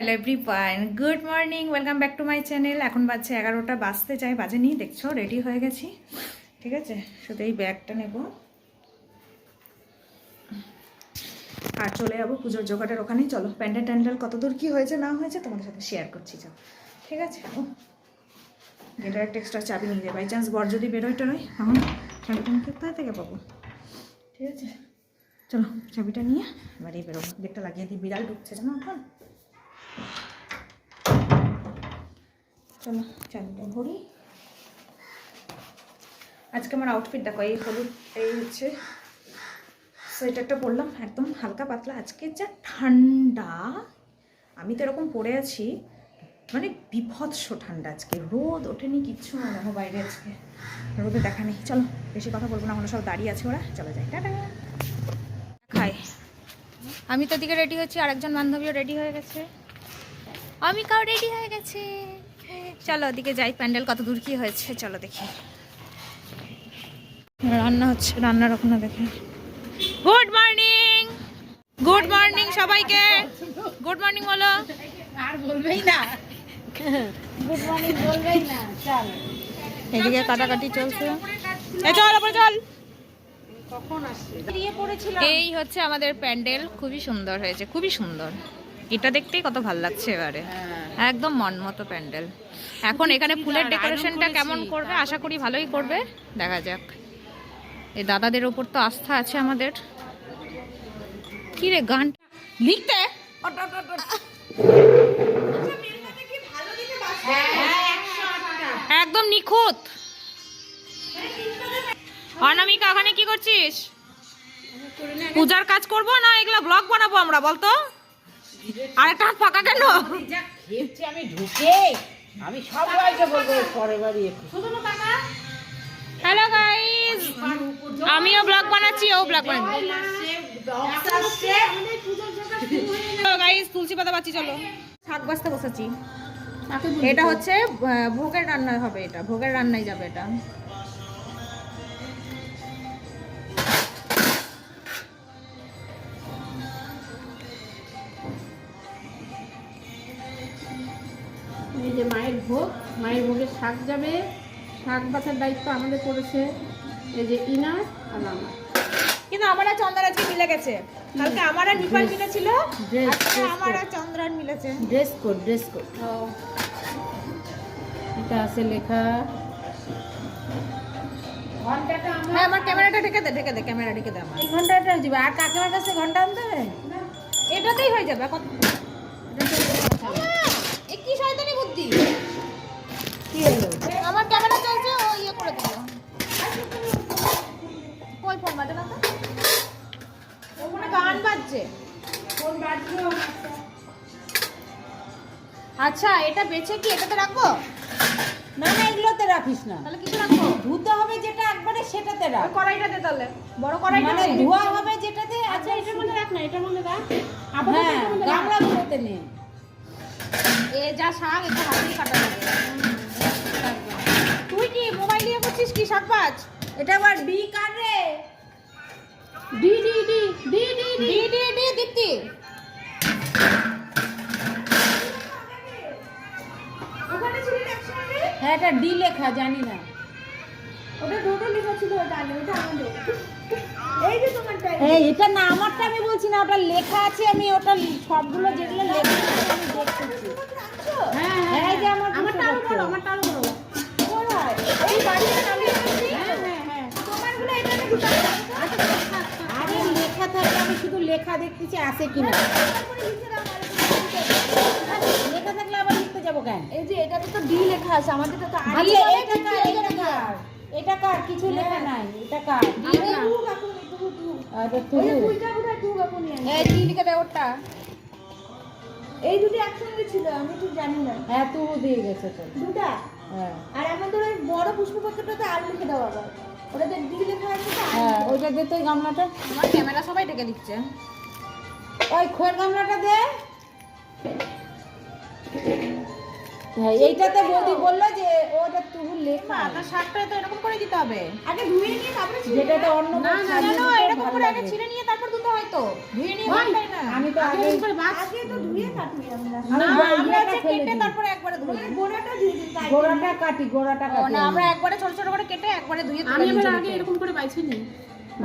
Hello everyone good morning welcome back to my channel এখন বাজছে এগারোটা, বাজতে চাই, বাজেনি, দেখছ? রেডি হয়ে গেছি। ঠিক আছে? শুধু এই ব্যাগটা নেব। আর চলে যাব পুজোর জোগাড়ের ওখানেই। চলো, প্যান্ডেল ট্যান্ডেল কতদূর কী হয়েছে, না হয়েছে তোমাদের সাথে শেয়ার করছি চলো ঠিক আছে? ও গেটের একটা এক্সট্রা চাবি নিয়ে যাই। বাই চান্স বর যদি বেরোয় টেরোয় তখন চাবিটা আমি কোথায় থেকে পাবো? ঠিক আছে? চলো, চাবিটা নিয়ে এবারে বেরোবো। গেটটা লাগিয়ে দিই। বিড়াল ঢুকছে, জানো এখন? চলো চাবিটা ভরি। আজকে আমার আউটফিট দেখো, এই হলুদ, এই হচ্ছে সোয়েটারটা পরলাম, একদম হালকা পাতলা। আজকে যা ঠান্ডা, আমি তো এরকম পরে আছি মানে বিভৎস ঠান্ডা আজকে। রোদ ওঠেনি কিচ্ছু না দেখো বাইরে আজকে। রোদে দেখা নেই। চলো, বেশি কথা বলব না আমরা সব দাঁড়িয়ে আছে ওরা। চলে যাই, টাটা। খাই। আমি তো দিকে রেডি হচ্ছি, আরেকজন বান্ধবীও রেডি হয়ে গেছে। অমিকাও রেডি হয়ে গেছে। চলো ওদিকে যাই প্যান্ডেল কত দূর কি হয়েছে চলো দেখি। রান্না হচ্ছে রান্নার ওখানে দেখি। গুড মর্নিং গুড মর্নিং সবাইকে। গুড মর্নিং বলো। আর বলবেই না। গুড মর্নিং বলবেই না চল। এদিকে কাটাকাটি চলছে। এই চল ওপরে চল। কখন আসছে এই হচ্ছে আমাদের প্যান্ডেল খুবই সুন্দর হয়েছে খুবই সুন্দর। এটা দেখতেই কত ভালো লাগছে এবারে। হ্যাঁ। একদম মন মতো প্যান্ডেল। এখন এখানে ফুলের ডেকোরেশনটা কেমন করবে? আশা করি ভালোই করবে। দেখা যাক। এই দাদাদের ওপর তো আস্থা আছে আমাদের। কি রে গান লিখতে। একদম নিখুঁত। অনামিকা ওখানে কি করছিস? পূজার কাজ করব না? এগুলা ব্লগ বানাবো আমরা বলতো? আরেকটা হাত ফাঁকা কেন? আমি ঢুকে আমি সবাইকে বলব পরের বাড়ি হ্যালো গাইস আমিও ব্লগ বানাচ্ছি ও ব্লগ বানাচ্ছি গাইস তুলসী পাতা বাচ্চি চলো। শাক বাজতে বসেছি। এটা হচ্ছে ভোগের রান্না হবে এটা ভোগের রান্নায় যাবে এটা। মায়ের ভোগ মায়ের ভোগের শাক যাবে। শাক বাছার দায়িত্ব আমাদের পড়েছে এই যে ইনার আর আমার। কিন্তু আমার আর চন্দ্র আজকে মিলে গেছে। কালকে আমার আর নিপাল মিলেছিল আজকে আমার আর চন্দ্রান মিলেছে। ড্রেস কোড ড্রেস কোড এটা আছে লেখা। ঘন্টাটা আমার হ্যাঁ আমার ক্যামেরাটা ঢেকে দে ঢেকে দে ক্যামেরা ঢেকে দে আমার। এই ঘন্টাটা যাবে আর কাকিমার কাছে ঘণ্টা আনতে হবে? এটাতেই হয়ে যাবে কত এটা বেছে কি এটাতে রাখব? না না এগুলোতে রাখিস না। তাহলে কিছু রাখব? ধুতে হবে যেটা একবারে সেটাতে রাখ। কড়াইটাতে তাহলে। বড় কড়াইটা মানে ধোয়া হবে যেটাতে আচ্ছা এটার মধ্যে রাখ না এটার মধ্যে রাখ। হ্যাঁ গামলাগুলোতে নে। এ যা শাক এটা হাতেই কাটা লাগে তুই কি মোবাইল নিয়ে করছিস কি শাক বাজ এটা আবার ডি কার রে? D D D D D. D D D Dipti. হ্যাঁ এটা ডি লেখা জানি না। ওটা দুটো লেখা ছিল ওটা ওটা আমাদের এই যে তোমারটা এই এটা না আমারটা আমি বলছি না ওটা লেখা আছে আমি ওটা সবগুলো যেগুলো লেখা আছে আমি দেখতেছি হ্যাঁ হ্যাঁ এই যে আমার আমারটা আরও বড় আমারটা আরও বড়। এই আমি হ্যাঁ হ্যাঁ হ্যাঁ। তোমারগুলো এটা আরে লেখা থাকে আমি শুধু লেখা দেখতেছি আছে কিনা? আছে আমাদের তো তো আর আচ্ছা এটা কার এটা কার? এটা কার? কিছু লেখা নাই এটা কার? আরে তুই এই ডি লিখে দে ওটা এই দুটো একসঙ্গে ছিল আমি ঠিক জানি না। হ্যাঁ তুই দিয়ে গেছে তো। দুটা? হ্যাঁ। আর আমাদের ওই বড় পুষ্পপত্রটাতে আর লিখে দাও আবার ওটাতে ডি লেখা আছে তো হ্যাঁ ওইটা দে তো ওই গামলাটা আমার ক্যামেরা সবাই ঢেকে দিচ্ছে। ওই খোয়ের গামলাটা দে। হ্যাঁ এইটাতে বৌদি বলল যে ওটা তবু লেখা। আদা শাকটা তো এরকম করে দিতে হবে। আগে ধুয়ে নিয়ে তারপরে ছিঁড়ে যেটা তো অন্য না, না, না এরকম করে আগে ছিঁড়ে নিয়ে তারপর দিতে হয় তো। ধুয়ে নিয়ে হয়। না। আমি তো আগে আগে করে আগে তো ধুয়ে কাটবি আমরা। না আমরা ফেলে কেটে। তারপরে একবারে ধুই গোড়াটা ধুয়ে দিন তাই গোড়াটা কাটি গোড়াটা কাটি। না আমরা একবারে ছোট ছোট করে কেটে একবারে ধুয়ে আমি। আগে এরকম করে বাইছে নি।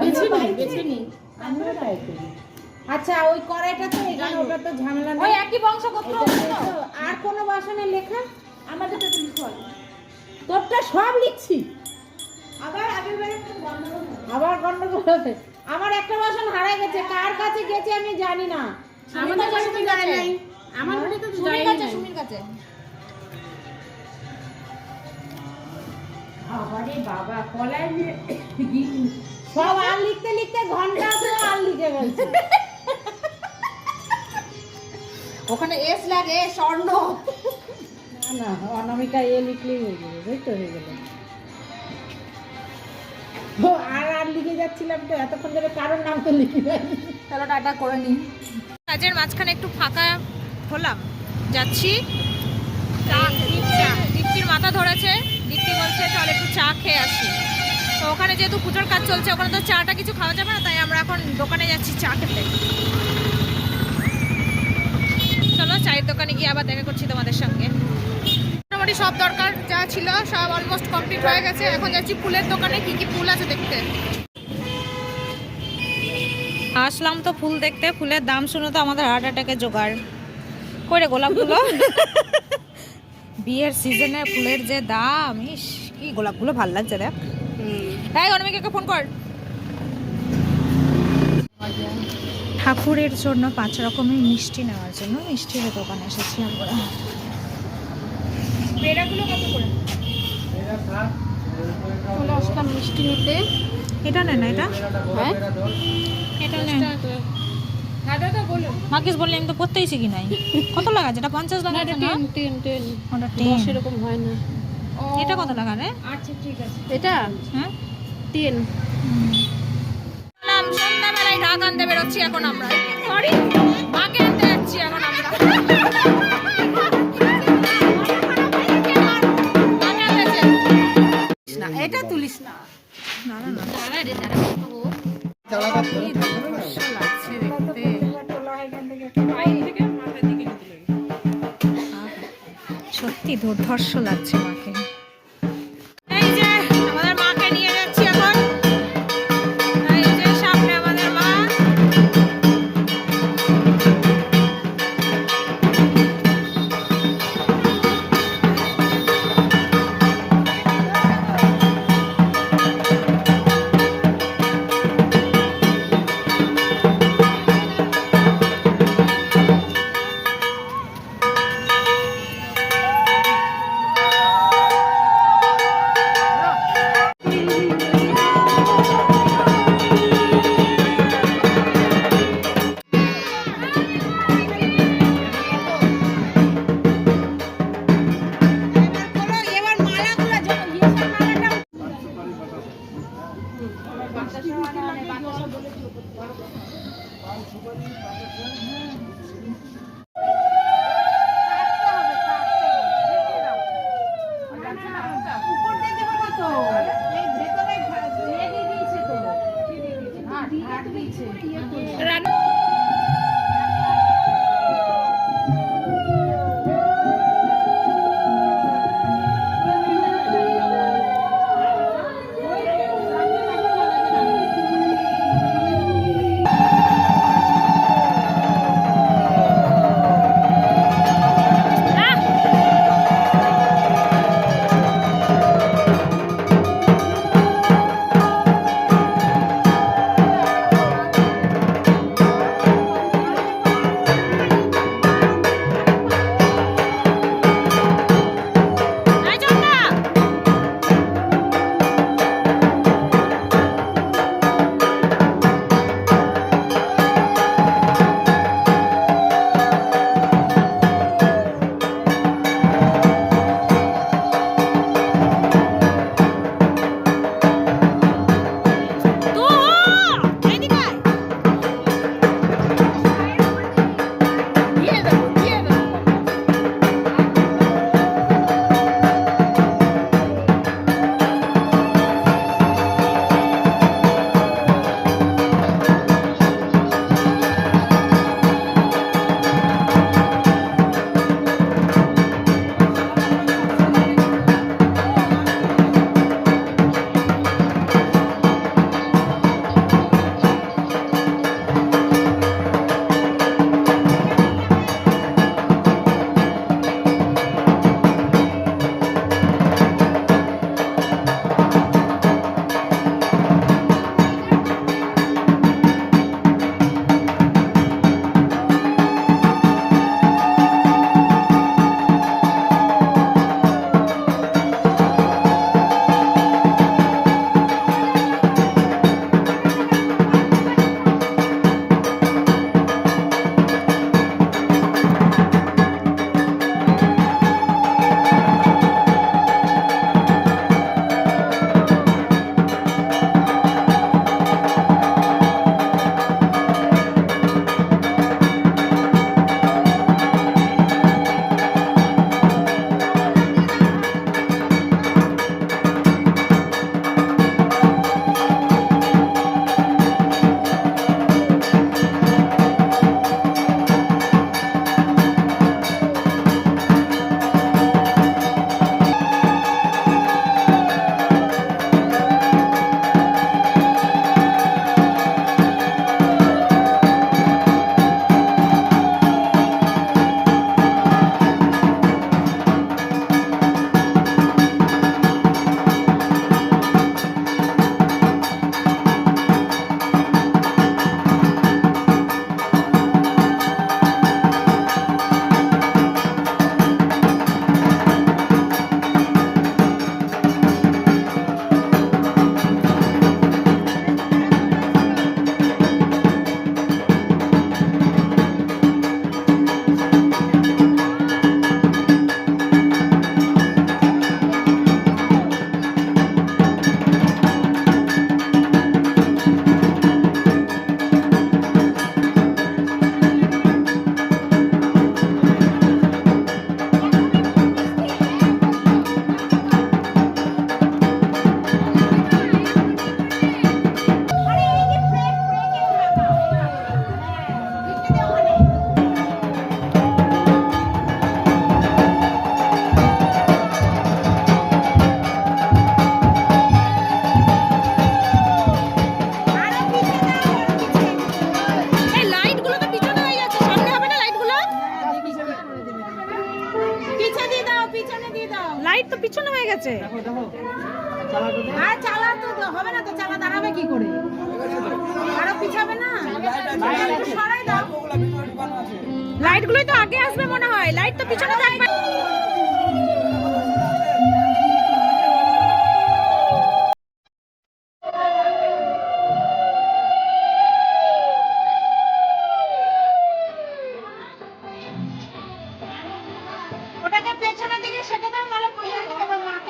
বেছে নি বেছে নি। আমিও তাই করি। আচ্ছা ওই কড়াইটা তো এখানে ওটা তো ঝামেলা ওই একই বংশগোত্র আর কোনো বাসনে লেখা? আমাদের তো তুমি ফল তোরটা সব লিখছি। আবার আগের বারে। আবার গন্ডগোল হবে আমার একটা বাসন হারাই গেছে কার কাছে গেছে আমি জানি না। আমাদের কাছে তো যায় নাই। আমার তো যায় কাছে সুমির কাছে। আরে বাবা সব আর লিখতে লিখতে ঘণ্টা আর লিখে গেছে ওখানে এস লাগে স্বর্ণ। না না অনামিকা এ লিখলেই হয়ে যাবে বুঝতে হয়ে গেল। আর আর লিখে যাচ্ছিলাম তো এতক্ষণ ধরে কারোর নাম তো লিখি নাই চলো টাটা করে নিই। কাজের মাঝখানে একটু ফাঁকা হলাম। যাচ্ছি। দীপ্তির মাথা ধরেছে। দীপ্তি বলছে চল একটু চা খেয়ে আসি। তো ওখানে যেহেতু পুজোর কাজ চলছে ওখানে তো চাটা কিছু খাওয়া যাবে না তাই আমরা এখন দোকানে যাচ্ছি চা খেতে। চলো চায়ের দোকানে গিয়ে আবার দেখা করছি তোমাদের সঙ্গে। মোটামুটি সব দরকার যা ছিল সব অলমোস্ট কমপ্লিট হয়ে গেছে। এখন যাচ্ছি ফুলের দোকানে কি কি ফুল আছে দেখতে। আসলাম তো ফুল দেখতে ফুলের দাম শুনে তো আমাদের হার্ট অ্যাটাকে জোগাড়। করে গোলাপগুলো? বিয়ের সিজনে ফুলের যে দাম ইস কি গোলাপগুলো ভালো লাগছে দেখ। হ্যাঁ অনামিকাকে ফোন কর। ঠাকুরের জন্য পাঁচ রকমের মিষ্টি নেওয়ার জন্য মিষ্টির দোকানে এসেছি আমরা। পেড়াগুলো কত করে? চলে আসলাম মিষ্টি নিতে। এটা নেন না এটা? হ্যাঁ? এটা নেন। দাদাটা বললে আমি তো পড়তেই শিখি নাই? কত লাগা যেটা পঞ্চাশ না টাকা এটা টেন টেন টেন। ওটা টেন। এরকম হয় না। এটা কত টাকা রে? এটা? হ্যাঁ? টেন। ঢাক আনতে বেরোচ্ছি এখন আমরা। সরি মাকে আনতে যাচ্ছি এখন আমরা। মাকে আনতে যাচ্ছি। না এটা তুলিস না। না না না। রে দাঁড়া লাগছে দেখতে সত্যি দুর্ধর্ষ লাগছে মাকে তো পিছনে হয়ে গেছে। আর চালা তো হবে না তো চালা দাঁড়াবে কি করে? আরও পিছাবে না? একটু সরাই দাও লাইট গুলোই তো আগে আসবে মনে হয়। লাইট তো পিছনে থাকবে।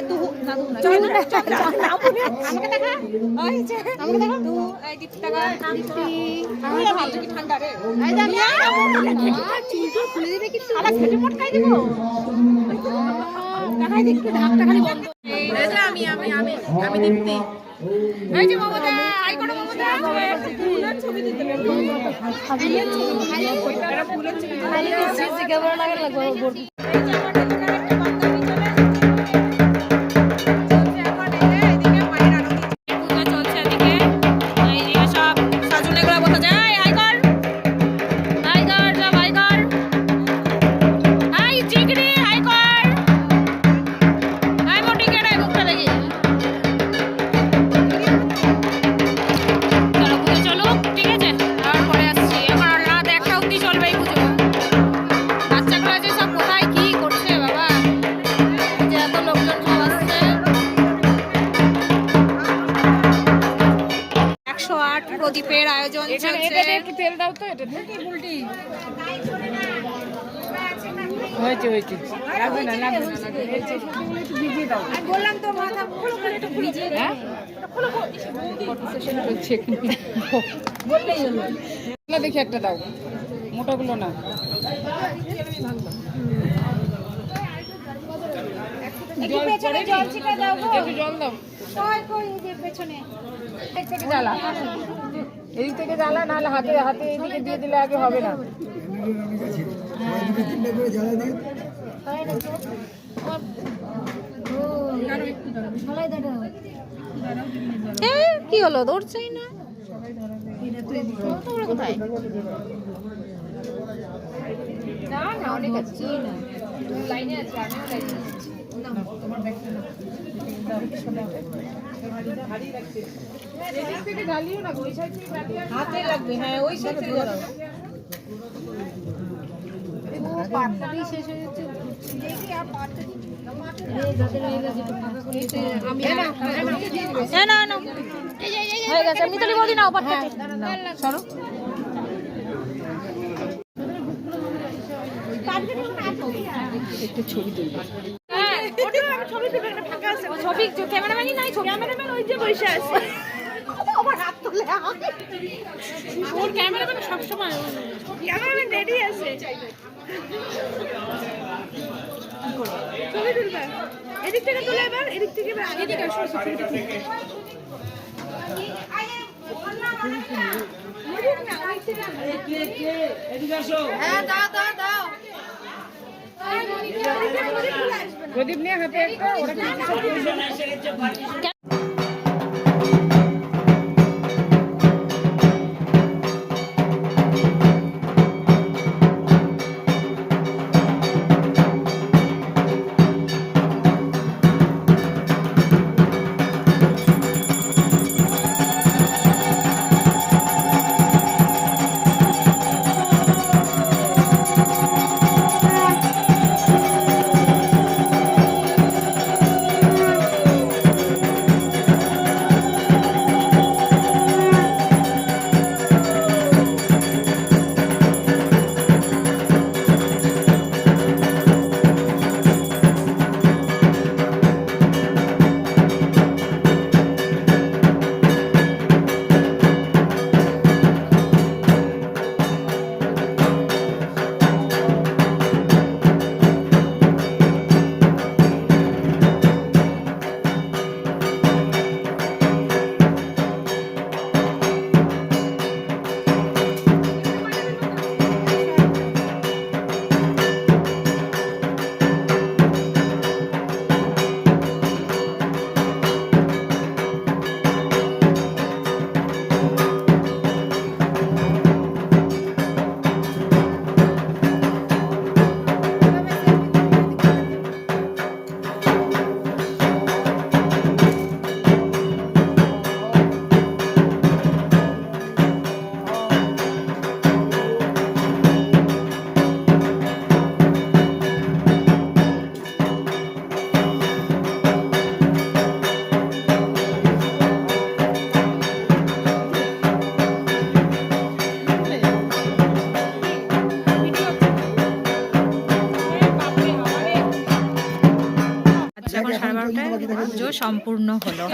ইয়ে তুহু না চল। না চল না নাম বলে আমাকে দেখা। ওই যে আমাকে দেখা। তুহু এই দীপ্তি। টাকা দীপ্তি তুই ভালো কি ঠান্ডা রে। এই যে আমি চুল খুলে দিবে কিন্তু আলা ছেলে মটকাই দেবো? টাকাই দেখতে ঢাকটা খালি বন্ধ। এই যে আমি আমি আমি আমি দীপ্তি। এই যে মমতা আই করো মমতা। ফুলের ছবি দিতে ফুলের ছবি ফুলের ছবি লাগবে বড় না বললাম তো মাথা খুলো খুলে একটু ভিজিয়ে হ্যাঁ? হচ্ছে বললেই হলো। দেখি একটা দাও। মোটাগুলো না। একটু পেছনে জল ছিটা দাও একটু জল দাও। কই কই এই যে পেছনে? থেকে জ্বালা। থেকে জ্বালা নাহলে হাতে হাতে দিয়ে দিলে আগে হবে না। এ, কি হলো দৌড়ছেই না কোথায় অনেক। হাতে লাগবে হ্যাঁ ওই সাইড থেকে এ, না না হয়ে গেছে মিতালি বৌদি নাও পাঠাতে সরো একটু ছবি তুলবে ওটা আমি ছবি তুলে একটা ফাঁকা আছে ছবি ক্যামেরাম্যানই নাই ছবি। ক্যামেরাম্যান ওই যে বসে আছে। আমার হাত তুলে ওর ক্যামেরাম্যান সবসময়। ক্যামেরাম্যান রেডি আছে। ছবি তুলবে। এদিক থেকে তুলে এবার এদিক থেকে এবার আগে দিকে আসো হ্যাঁ দাও দাও দাও। প্রদীপ নিয়ে হাতে একটা ওরা কিছু পুজো সম্পূর্ণ হলো।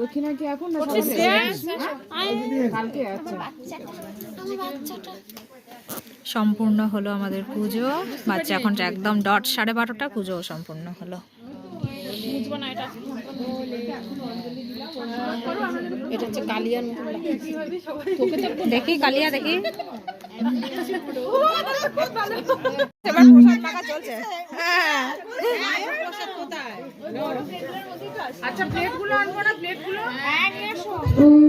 দক্ষিণা কি এখন কালকে আচ্ছা। সম্পূর্ণ হলো আমাদের পুজো। বাচ্চা এখন একদম ডট সাড়ে বারোটা পুজো সম্পূর্ণ হলো। এটা। হচ্ছে কালিয়ার মতো দেখি। কালিয়া দেখি। আচ্ছা প্লেটগুলো আনব না? প্লেটগুলো